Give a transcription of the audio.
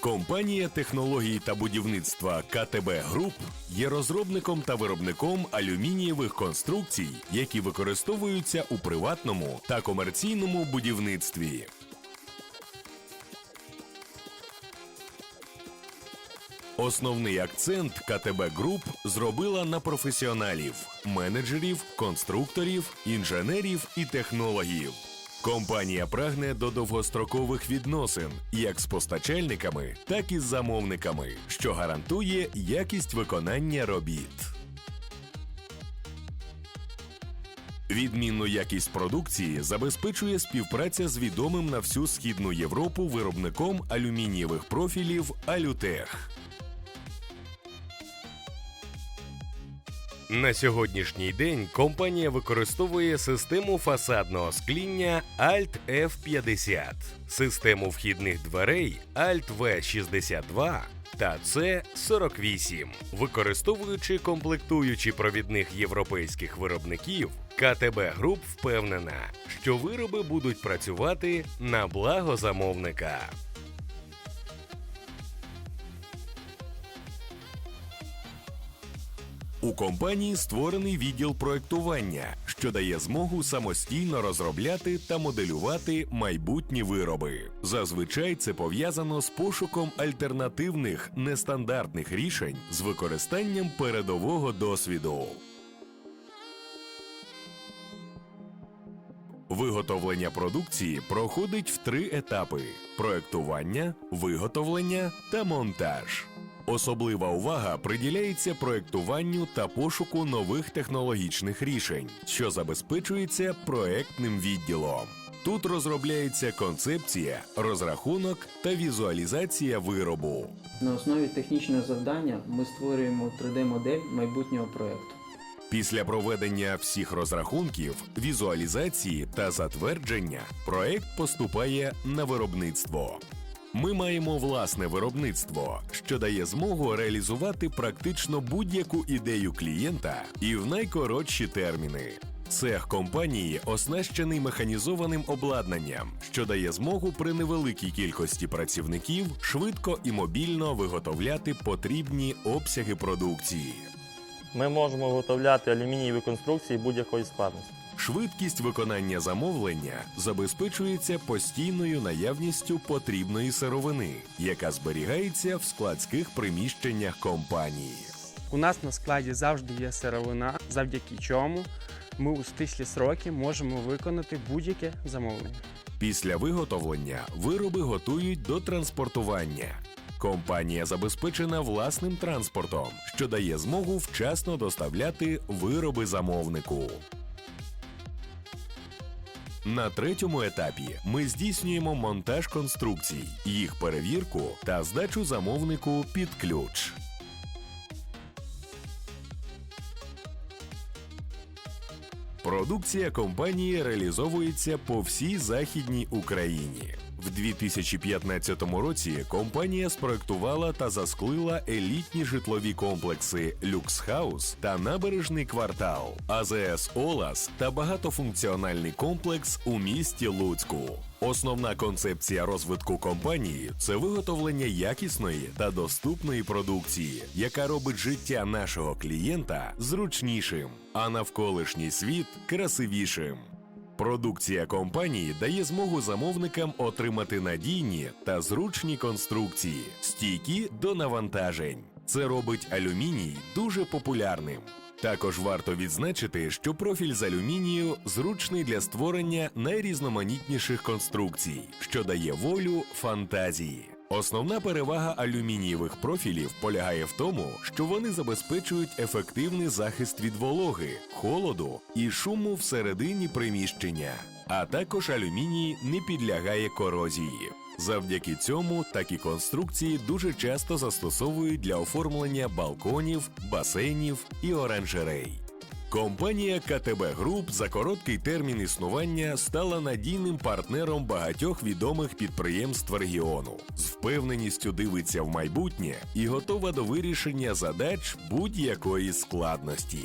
Компанія технологій та будівництва КТБ Груп є розробником та виробником алюмінієвих конструкцій, які використовуються у приватному та комерційному будівництві. Основний акцент КТБ Груп зробила на професіоналів, менеджерів, конструкторів, інженерів і технологів. Компанія прагне до довгострокових відносин як з постачальниками, так і з замовниками, що гарантує якість виконання робіт. Відмінну якість продукції забезпечує співпраця з відомим на всю східну Європу виробником алюмінієвих профілів Алютех. На сьогоднішній день компанія використовує систему фасадного скління Alt F50, систему вхідних дверей Alt V62 та C48. Використовуючи комплектуючі провідних європейських виробників, КТБ Груп впевнена, що вироби будуть працювати на благо замовника. У компанії створений відділ проектування, що дає змогу самостійно розробляти та моделювати майбутні вироби. Зазвичай це пов'язано з пошуком альтернативних нестандартних рішень з використанням передового досвіду. Виготовлення продукції проходить в три етапи: проектування, виготовлення та монтаж. Особлива увага приділяється проектуванню та пошуку нових технологічних рішень, що забезпечується проектним відділом. Тут розробляється концепція, розрахунок та візуалізація виробу. На основі технічного завдання ми створюємо 3D-модель майбутнього проєкту. Після проведення всіх розрахунків, візуалізації та затвердження проект поступає на виробництво. Ми маємо власне виробництво, що дає змогу реалізувати практично будь-яку ідею клієнта і в найкоротші терміни. Цех компанії оснащений механізованим обладнанням, що дає змогу при невеликій кількості працівників швидко і мобільно виготовляти потрібні обсяги продукції. Ми можемо виготовляти алюмінієві конструкції будь-якої складності. Швидкість виконання замовлення забезпечується постійною наявністю потрібної сировини, яка зберігається в складських приміщеннях компанії. У нас на складі завжди є сировина, завдяки чому ми у стислі сроки можемо виконати будь-яке замовлення. Після виготовлення вироби готують до транспортування. Компанія забезпечена власним транспортом, що дає змогу вчасно доставляти вироби замовнику. На третьому етапі ми здійснюємо монтаж конструкцій, їх перевірку та здачу замовнику під ключ. Продукція компанії реалізовується по всій західній Україні. В 2015 році компанія спроектувала та засклила елітні житлові комплекси Люксхаус та набережний квартал, АЗС Олас та багатофункціональний комплекс у місті Луцьку. Основна концепція розвитку компанії це виготовлення якісної та доступної продукції, яка робить життя нашого клієнта зручнішим, а навколишній світ красивішим. Продукція компанії дає змогу замовникам отримати надійні та зручні конструкції, стійкі до навантажень. Це робить алюміній дуже популярним. Також варто відзначити, що профіль з алюмінію зручний для створення найрізноманітніших конструкцій, що дає волю фантазії. Основна перевага алюмінієвих профілів полягає в тому, що вони забезпечують ефективний захист від вологи, холоду і шуму всередині приміщення. А також алюміній не підлягає корозії. Завдяки цьому такі конструкції дуже часто застосовують для оформлення балконів, басейнів і оранжерей. Компанія КТБ Груп за короткий термін існування стала надійним партнером багатьох відомих підприємств регіону. З впевненістю дивиться в майбутнє і готова до вирішення задач будь-якої складності.